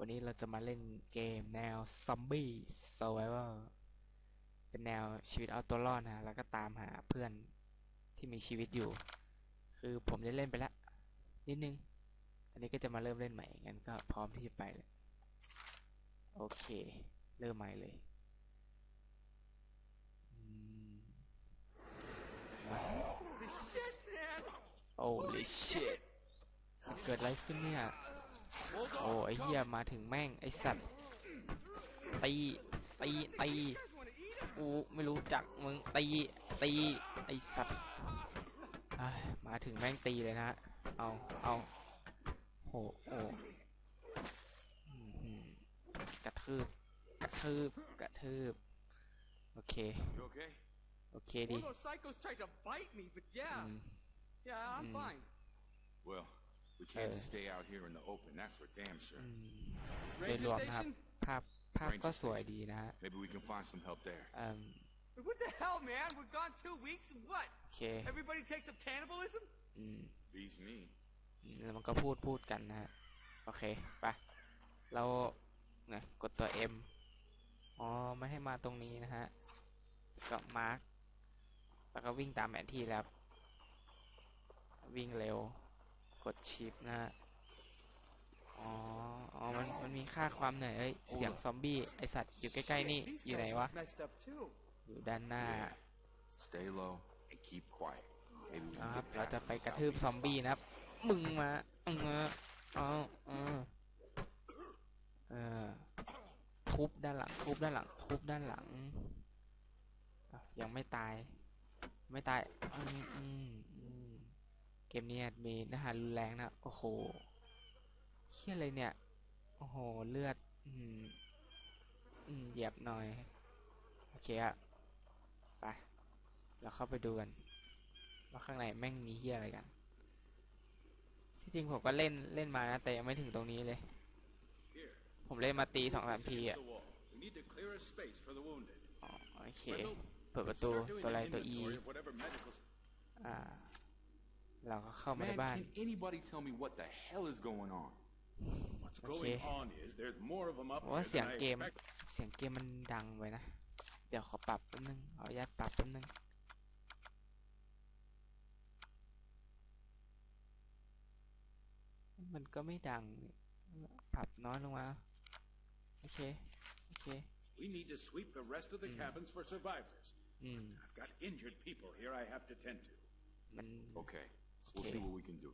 วันนี้เราจะมาเล่นเกมแนวซอมบี้ s u r v i v a l เป็นแนวชีวิตเอาตัวรอดนะแล้วก็ตามหาเพื่อนที่มีชีวิตอยู่ คือผมได้เล่นไปแล้วนิดนึง อันนี้ก็จะมาเริ่มเล่นใหม่ งั้นก็พร้อมที่จะไปเลย โอเค เริ่มใหม่เลยโอืมมา Holy shit เกิดอะไรขึ้นเนี่ย โอ้ไอเหี้ยมาถึงแม่งไอสัตว์ตีตีตีกูไม่รู้จักมึงตีตีไอสัตว์เอ้ยมาถึงแม่งตีเลยนะเอาเอาโหโหอื้อหือกระทืบกระทืบกระทืบโอเค You okay? โอเค One ดี of those psychos tried to bite me, but yeah, อืม yeah, I'm Mm. fine. Well, we can't Uh. just stay out here in the open, that's for damn sure. โดย Ranger รวมนะครับ station? ภาพภาพก็สวยดีนะฮะ Maybe we can find some help there. เอิ่ม What the hell, man? We're gone two weeks and what? โอเค Everybody takes up cannibalism? อืม Beats me. แล้วมันก็พูดพูดกันนะฮะ โอเค ไป เราเนี่ยกดตัว M อ๋อ ไม่ให้มาตรงนี้นะฮะก็มาร์กแล้วก็วิ่งตามแผนที่แล้วครับวิ่งเร็วก ดชิปนะฮะ อ๋อ อ๋อ มัน มันมีค่าความเหนื่อยเอ้ย เสียงซอมบี้ ไอสัตว์อยู่ใกล้ๆนี่ These อยู่ไหน guys วะ look messed up too. อยู่ด้านหน้า Stay low and keep quiet. Maybe we นะครับ can เรา get จะ past ไป them กระ without ทืบ being ซอมบี้นะครับ มึงมาเออเอาเออเออทุบด้านหลัง ทุบด้านหลัง ทุบด้านหลังอะยังไม่ตาย ไม่ตาย อืมอืมอืม เกมนี้มีเนื้อหารุนแรงนะ โอ้โหเฮี้ยอะไรเนี่ย โอ้โห เลือด อืม อืม เหยียบหน่อย โอเคอะไป เราเข้าไปดูกัน ว่าข้างในแม่งมีเฮียอะไรกัน ที่จริงผมก็เล่นเล่นมานะ แต่ยังไม่ถึงตรงนี้เลย ผมเล่นมาตีสองสามทีอะโอเค เปิดประตู ตัวอะไรตัว E of whatever medical. อ่า เราก็เข้ามาใน Man, บ้าน can anybody tell me what the hell is going on? What's Okay. going on is there's more of them up ผมว่า there เสียง than I เกม expected. เสียงเกมมันดังไปนะ เดี๋ยวขอปรับแป๊บนึงขออนุญาตปรับแป๊บนึง มันก็ไม่ดังนี่ปรับน้อยลงมา โอเค โอเค We need to sweep the rest of the cabins for survivors. อืม I've got injured people here I have to tend to. มัน Okay, we'll Okay. see what we can do.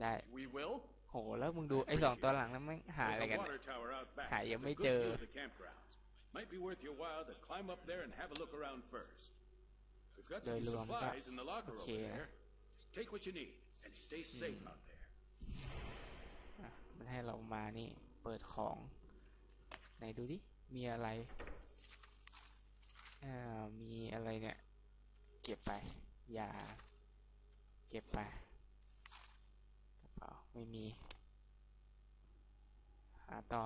ได้ We will? โห แล้วมึงดูไอ้สองตัวหลังนั้นแม่งหาอะไร There's กัน a เนี่ย water tower out back. Hả, It's giờ a mới good chờ. view of the campgrounds. Might be worth your while to climb up there and have a look around first. We've got Rồi some luôn, supplies đó. in the locker Ok. over there. Take what you need and stay safe out there. อะมันให้เรามานี่ เปิดของ ไหนดูดิ มีอะไร อ่า มีอะไรเนี่ย เก็บไป ยา เก็บไปกระเป๋าไม่มี หาต่อ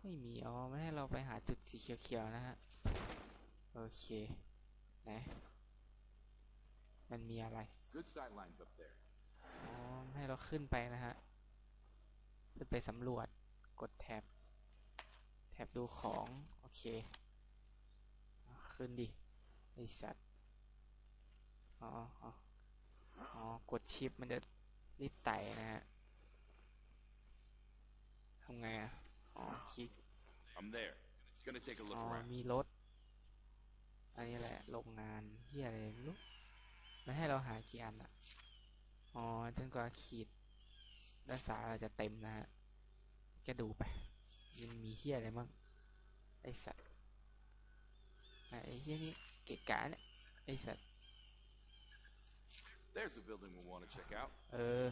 ไม่มีอ๋อไม่ให้เราไปหาจุดสีเขียวๆนะฮะ โอเคไหนมันมีอะไร Good sight lines up there. อ๋อให้เราขึ้นไปนะฮะ ขึ้นไปสำรวจกดแท็บ แท็บดูของ โอเคอะขึ้นดิ ไอสัตว์ อ๋อ อ๋อ อ๋อ กดชิปมันจะรีบไต่นะฮะทำไงอะ อ๋อ คลิก I'm there. Gonna take a อ๋ look อ around. มีรถ อันนี้แหละ โรงงานเฮียอะไรไม่รู้มันให้เราหากี่อันอะ อ๋อ จนกว่าขีดด้านซ้ายเราจะเต็มนะฮะ แกดูไป มันมีเฮียอะไรมั่งไอสัตว์อะไอเฮียนี่ เกะกะเนี่ยไอสัตว์ There's a building we want to check out. เออ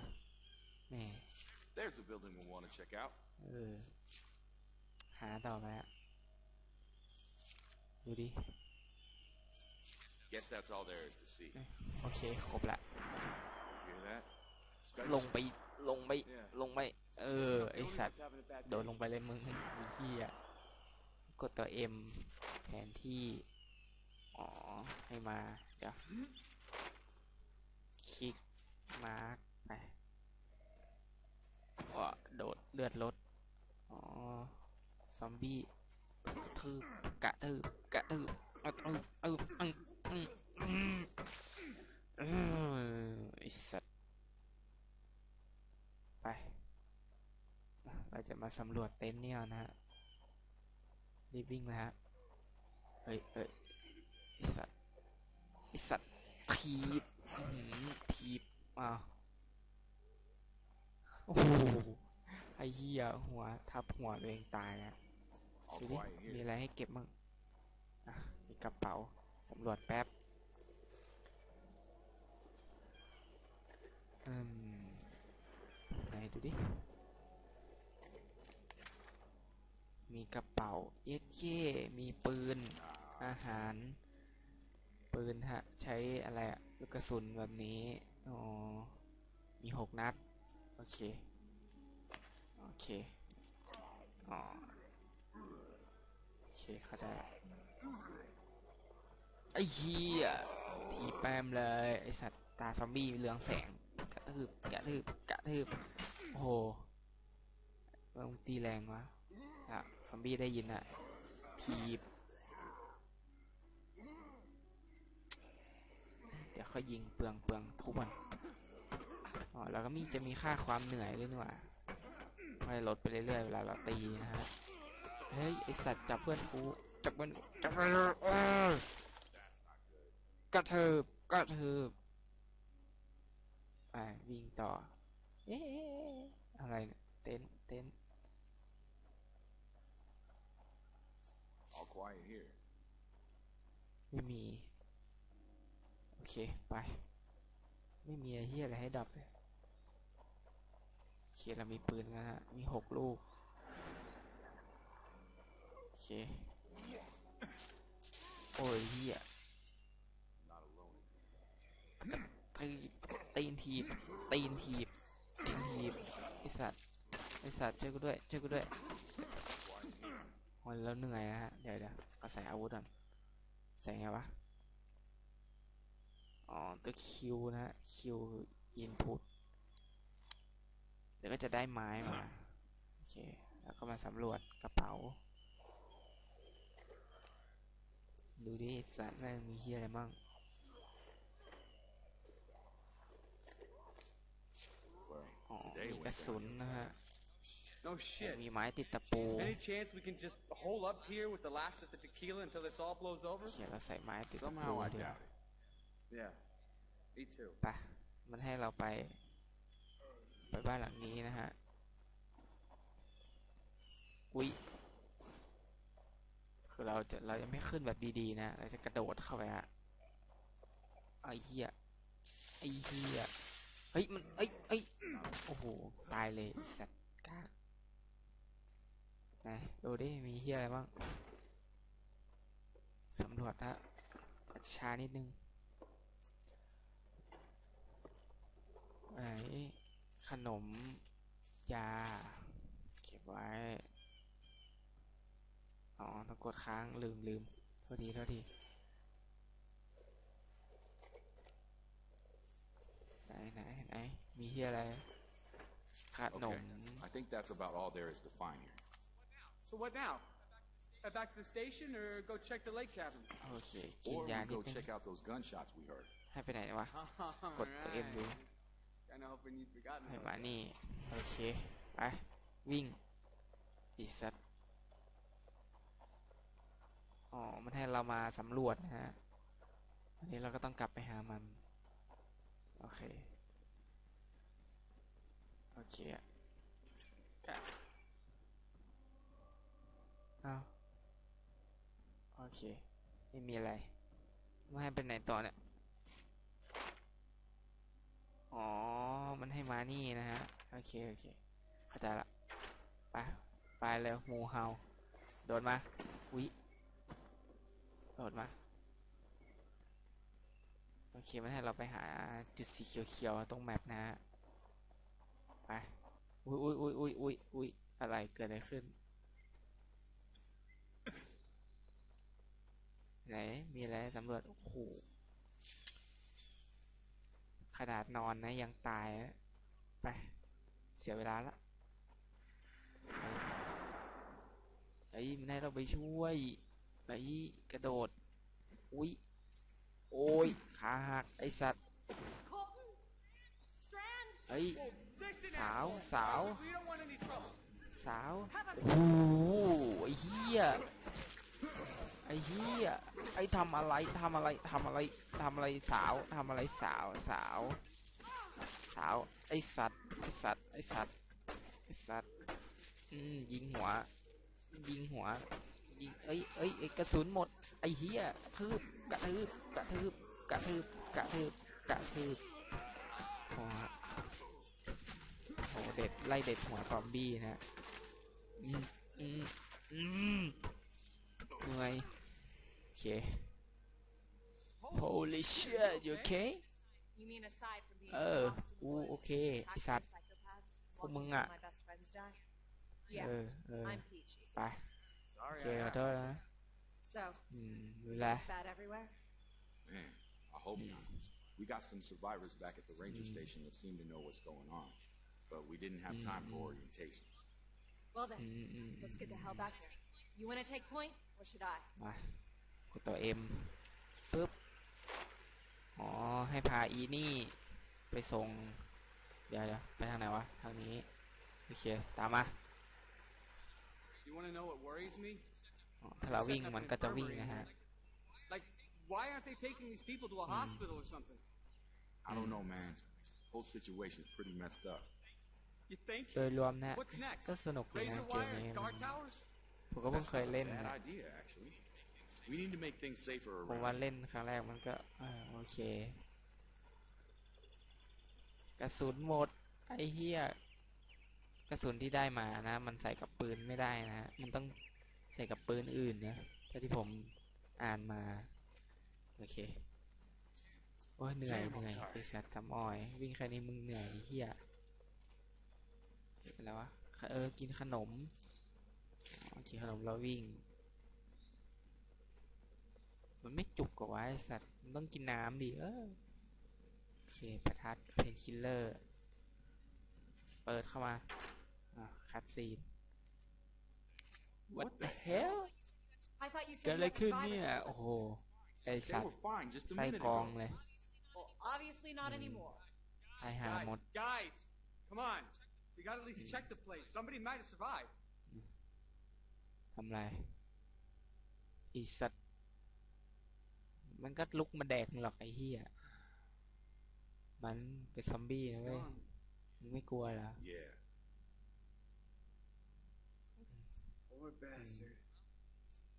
แหม่ There's a building we want to check out. เออ หาต่อไปอะดูดิ Guess that's all there is to see. โอเค ครบละ Hear that? ลงไป ลงไป ลงไป เออ ไอสัตว์ Everyone's having a bad โดน day. ลงไปเลยมึงไอ้เหี้ยกดตัว M แผนที่ อ๋อให้มา เดี๋ยว คลิก มาร์กไปว้าโดดเลือดลด อ๋อ ซอมบี้กระทืบกระทืบกระทืบกระทืบเอออืมอืมอืมอืมไอสัตว์ไป เราจะมาสำรวจเต็นท์นี่นะฮะรีบวิ่งเลยฮะ เฮ้ยเฮ้ยไอสัตว์ไอสั ตว์ทีบอื้อหือทีบอ้าวโอ้โหไอ้เหี้ยหัว ทับหัวตัวเองตายอะ All ดูดิ quiet มี here. อะไรให้เก็บบ้างอะมีกระเป๋าสำรวจแป๊บอืมไหนดูดิ มีกระเป๋าเย็ดเย่มีปืน อาหาร ปืนฮะ ใช้อะไรอะลูกกระสุนแบบนี้อ๋อมีหกนัด โอเค โอเค อ๋อ โอเคเข้าใจละไอ้เหี้ยทีแปมเลย ไอสัตว์ตาซอมบี้เรืองแสง กระทืบกระทืบกระทืบโอ้โหมันตีแรงวะอะซอมบี้ได้ยินอะที ดี๋ยวค่อยยิงเปลืองเปลืองทุบมันอ๋อแล้วก็มีจะมีค่าความเหนื่อยด้วยนี่หว่าไม่ลดไปเรื่อยๆเวลาเราตีนะฮะเฮ้ยไอสัตว์จับเพื่อนกูจับเพื่อนกูจับเพื่อนกูเออกระเทิบกระเทิบไปวิ่งต่อเอ๊ะอะไรเนี่ยเต็นท์เต็นท์ All quiet here. ไม่มีโอ เค ไป ไม่มีไอ้เหี้ยอะไรให้ดับเลยโอเคเรามีปืนนะฮะ มีหกลูก โอเค โอ้ยเหี้ยตีตีนทีบตีนทีบตีนทีบไอสัตว์ไอสัตว์ช่วยกูด้วยช่วยกูด้วยโอ้ยแล้วเหนื่อยนะฮะ เดี๋ยวเดี๋ยวก็ใส่อาวุธก่อนใส่ไงวะ อ๋อตัวคิวนะฮะคิวอินพุตเดี๋ยวก็จะได้ไม้มา โอเค แล้วก็มาสำรวจกระเป๋า ดูดิไอ้สัตว์แม่งมีเฮียอะไรบ้าง Well, อ๋อ today มี went กระสุน down. นะฮะ No shit. มีไม้ติดตะปู Any chance we can just hole up here with the last of the tequila until this all blows over? เขียนแล้วใส่ไม้ติดตะปู Somehow I เดียว doubt it. Yeah. Me too. ไปะมันให้เราไป ไปบ้านหลังนี้นะฮะ อุ๊ย คือเราจะเราจะไม่ขึ้นแบบดีๆนะ เราจะกระโดดเข้าไปฮะไอ้เหี้ยไอ้เหี้ยเฮ้ย มันเอ้ยเอ้ยโอ้โห ตายเลยสัตว์กากไหนดูดิ มีเหี้ยอะไรบ้าง สำรวจฮะช้านิดนึง ไหน ขนม ยา เก็บไว้ อ๋อต้องกดค้างลืมลืมโทษทีโทษทีไหนไหนไหนมีเฮียอะไรขนม Okay. I think that's about all there is to find here. So what now? Head back to the station or go check the lake cabins? โอเคกิน Or ยา we นิด go นึง check out those gunshots we heard. ให้ไปไหนวะ กดตัวเอ็มดู Kinda hoping you'd forgotten ให้ about มา it. นี่ โอเค ไป วิ่งอีสัตว์อ๋อ มันให้เรามาสำรวจนะฮะอันนี้เราก็ต้องกลับไปหามัน โอเค โอเคอะกะเอาโอเค ไม่มีอะไร ไม่ให้เป็นไหนต่อเนี่ย อ๋อ มันให้มานี่นะฮะ โอเค โอเค เข้าใจละ ไป ไปเร็วงูเห่าโดดมาวิโดดมา โอเค มันให้เราไปหาจุดสีเขียวๆ ตรงแมปนะฮะ ไป อุ้ยอุ้ยอุ้ยอุ้ยอุ้ยอุ้ยอะไรเกิดอะไรขึ้น ไหน มีอะไรสำรวจ โอ้โห ขนาดนอนนะยังตาย ไป เสียเวลาละไอ้ยมันให้เราไปช่วยไอ้กระโดด อุ้ย โอ้ย ขาหัก ไอสัตว์ Colton! Strand! เฮ้ย Listen, Sal, asshole. Sal. We don't want any trouble. สาว โอ้โหไอ้เหี้ย ไอ้เหี้ยไอ้ทำอะไรทำอะไรทำอะไรทำอะไรสาวทำอะไรสาวสาว สาว ไอ้สัตว์ไอ้สัตว์ไอ้สัตว์ไอ้สัตว์อืมยิงหัว ยิงหัวยิงเอ้ยเอ้ยเอ้ยกระสุนหมด ไอ้เหี้ยกระทืบกระทืบกระทืบกระทืบกระทืบกระทืบโอ้โหโอ้โหเด็ดไล่เด็ดหัวซอมบี้นะอืมอืมอืมเหนื่อย โอเค Holy shit you okay You mean aside from being เออ lost to กู boys, โอเค ไอ attacking สัตว์ psychopaths, พวกมึง watching อะ some of my best friends die? เอ Yeah, อ เออ I'm peachy. ไป Sorry, โอเค I ขอ asked. โทษนะ So, อืมดู is แล this bad everywhere? Man, I hope not. We got some survivors back at the ranger station that seem to know what's going on, but we didn't have time for orientation. Well then, อืมอืมอื let's ม get the hell back here. You want to take point, or should I? มากดตัวเอ็มปึ๊บ อ๋อ ให้พาอีนี่ ไปส่ง เดี๋ยวเดี๋ยวไปทางไหนวะ ทางนี้ โอเค ตามมา You want to know what worries me? อ๋อถ้าเราวิ่งมันก็จะวิ่งนะฮะ Like, why aren't they taking these people to a hospital or something? I don't know, man. Whole situation's pretty messed up. You think? โดยรวมนะ What's next? ก็สนุกดีนะ Razor เกม wire นี้ and นะ guard towers? ผมก็เพิ่ง That's เคย not เล่น a นะ ผมว่าเล่นครั้งแรกมันก็อโอเค กระสุนหมด ไอ้เหี้ยกระสุนที่ได้มานะ มันใส่กับปืนไม่ได้นะ มันต้องใส่กับปืนอื่นนะถ้าที่ผมอ่านมา โอเคโอ้ยเหนื่อยเหนื่อยไอสัตว์ทำอ้อย วิ่งแค่นี้มึงเหนื่อยไอเหี้ยอะไรวะเออกินขนมอ๋อกินขนมแล้ววิ่ง มันไม่จุกกว่าวะไอสัตว์มันต้องกินน้ำดิเออโอเคประทัดเพนคิลเลอร์ เปิดเข้ามาอะคัดซีน What the hell I thought you เกิด said อะไร you had ขึ้น survivors เนี่ย with โอ้ them. โห ไอ They สัตว์ were fine just a ไส้ minute กรอง ago. เลย Well, obviously not anymore. ไอหา Guys, หมด guys, come on. We gotta at least check the place. Somebody might have survived. ทำไรไอสัตว์ มันก็ลุกมาแดกมึงหรอกไอเฮียมันเป็นซอมบี้นะ It's เว้ย gone. มึงไม่กลัวเหรอ Yeah. Poor bastard.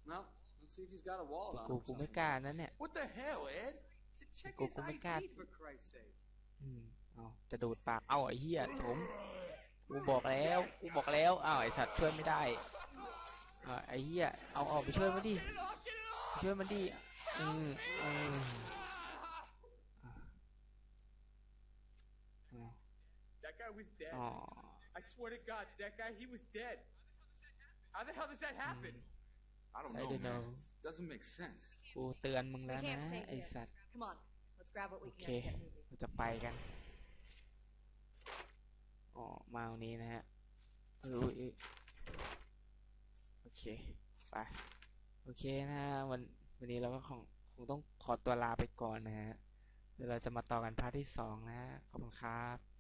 Well, let's see if he's got a wallet on กู him. กูไม่กล้านั่นเนี่ย What the hell, Ed? To check Go- his go make ID, out. for Christ's sake. อืมเอาจะดูดปากเอาไอ้เหี้ยสมกูบอกแล้วกูบอกแล้วอ้าวไอ้สัตว์ช่วยไม่ได้อ่าไอ้เหี้ยเอาออกไปช่วยมันดิไปช่วยมันดิอืมอืมอะอะ That guy was dead. อ๋อ I swear to God, that guy, he was dead. How the hell does that happen? I don't I know, don't man. know. Doesn't make sense. กูเตือนมึง We แล้วนะ can't stay ไอ้ here. สัตว์ Come on, let's grab what we โอเค can and get moving. เราจะไปกันอ๋อมาวันนี้นะฮะรู้ยโอเค ไป โอเคนะฮะวัน วันนี้เราก็คงคงต้องขอตัวลาไปก่อนนะฮะเดี๋ยวเราจะมาต่อกันพาร์ทที่สองนะฮะขอบคุณครับ